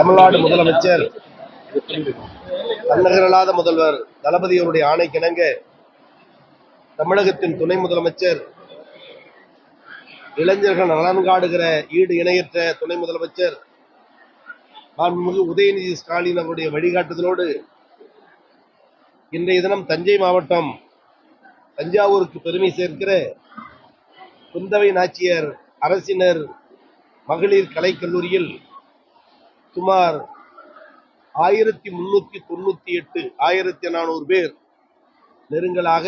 தமிழ்நாடு முதலமைச்சர் தன்னகரலாத முதல்வர் தளபதி அவருடைய ஆணைக்கிணங்க தமிழகத்தின் துணை முதலமைச்சர் இளைஞர்கள் நலன் காடுகிற ஈடு இணையற்ற துணை முதலமைச்சர் மாண்புமிகு உதயநிதி ஸ்டாலின் அவருடைய வழிகாட்டுதலோடு இன்றைய தினம் தஞ்சை மாவட்டம் தஞ்சாவூருக்கு பெருமை சேர்க்கிற குந்தவை நாச்சியார் அரசினர் மகளிர் கலைக்கல்லூரியில் சுமார் ஆயிரத்தி முன்னூற்றி தொண்ணூத்தி எட்டு ஆயிரத்தி நானூறு பேர் நெருங்கலாக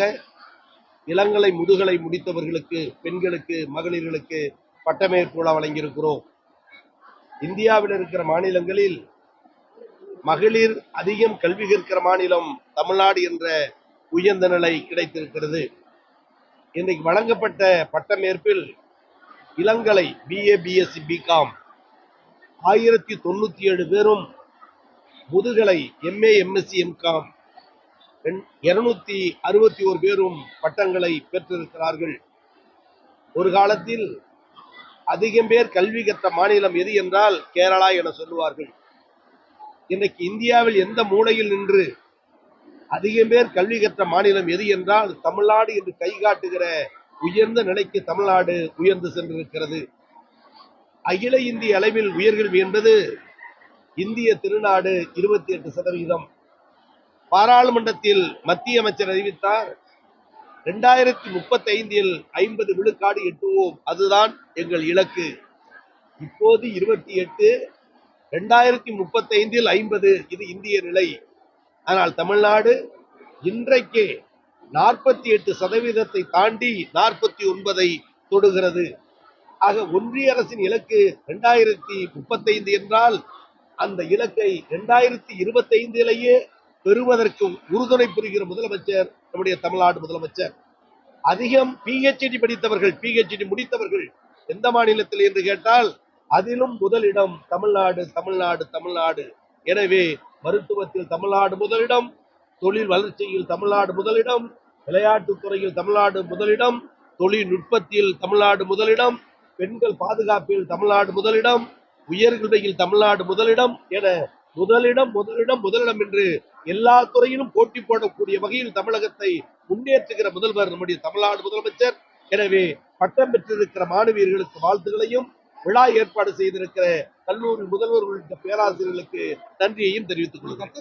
இளங்கலை முதுகலை முடித்தவர்களுக்கு பெண்களுக்கு மகளிர்களுக்கு பட்டமேற்பு விழா வழங்கியிருக்கிறோம். இந்தியாவில் இருக்கிற மாநிலங்களில் மகளிர் அதிகம் கல்வி கற்கிற மாநிலம் தமிழ்நாடு என்ற உயர்ந்த நிலை கிடைத்திருக்கிறது. இன்றைக்கு வழங்கப்பட்ட பட்டமேற்பில் இளங்கலை பிஏ பிஎஸ்சி பிகாம் ஆயிரத்தி தொண்ணூற்றி ஏழு பேரும் முதுகலை எம்ஏ எம்எஸ்சி எம்காம் இருநூத்தி அறுபத்தி ஒரு பேரும் பட்டங்களை பெற்றிருக்கிறார்கள். ஒரு காலத்தில் அதிகம் பேர் கல்வி கற்ற மாநிலம் எது என்றால் கேரளா என சொல்லுவார்கள். இன்றைக்கு இந்தியாவில் எந்த மூலையில் நின்று அதிகம் பேர் கல்வி கற்ற மாநிலம் எது என்றால் தமிழ்நாடு என்று கை காட்டுகிற உயர்ந்த நிலைக்கு தமிழ்நாடு உயர்ந்து சென்றிருக்கிறது. அகில இந்திய அளவில் உயர்கல்வி என்பது இந்திய திருநாடு இருபத்தி எட்டு சதவீதம். பாராளுமன்றத்தில் மத்திய அமைச்சர் அறிவித்தார் ரெண்டாயிரத்தி முப்பத்தி ஐந்தில் ஐம்பது விழுக்காடு எட்டுவோம். அதுதான் எங்கள் இலக்கு. இப்போது இருபத்தி எட்டு ரெண்டாயிரத்தி முப்பத்தி ஐந்தில் ஐம்பது. இது இந்திய நிலை. ஆனால் தமிழ்நாடு இன்றைக்கே நாற்பத்தி எட்டு சதவீதத்தை தாண்டி நாற்பத்தி ஒன்பதை தொடுகிறது. ஆக ஒன்றிய அரசின் இலக்கு இரண்டாயிரத்தி முப்பத்தைந்து என்றால் அந்த இலக்கை இரண்டாயிரத்தி இருபத்தைந்திலேயே பெறுவதற்கும் பெறுவதற்கு உறுதுணை புரிகிற முதலமைச்சர் நம்முடைய தமிழ்நாடு முதலமைச்சர். அதிகம் பிஹெச்டி படித்தவர்கள் பிஹெச்டி முடித்தவர்கள் எந்த மாநிலத்தில் என்று கேட்டால் அதிலும் முதலிடம் தமிழ்நாடு தமிழ்நாடு தமிழ்நாடு. எனவே மருத்துவத்தில் தமிழ்நாடு முதலிடம் தொழில் வளர்ச்சியில் தமிழ்நாடு முதலிடம் விளையாட்டுத் துறையில் தமிழ்நாடு முதலிடம் தொழில்நுட்பத்தில் தமிழ்நாடு முதலிடம் பெண்கள் பாதுகாப்பில் தமிழ்நாடு முதலிடம் உயர்கல்வியில் தமிழ்நாடு முதலிடம் என முதலிடம் முதலிடம் முதலிடம் என்று எல்லா துறையிலும் போட்டி போடக்கூடிய வகையில் தமிழகத்தை முன்னேற்றுகிற முதல்வர் நம்முடைய தமிழ்நாடு முதலமைச்சர். எனவே பட்டம் பெற்றிருக்கிற மாணவியர்களுக்கு வாழ்த்துகளையும் விழா ஏற்பாடு செய்திருக்கிற கல்லூரி முதல்வர் உள்ளிட்ட பேராசிரியர்களுக்கு நன்றியையும் தெரிவித்துக் கொள்கிறேன்.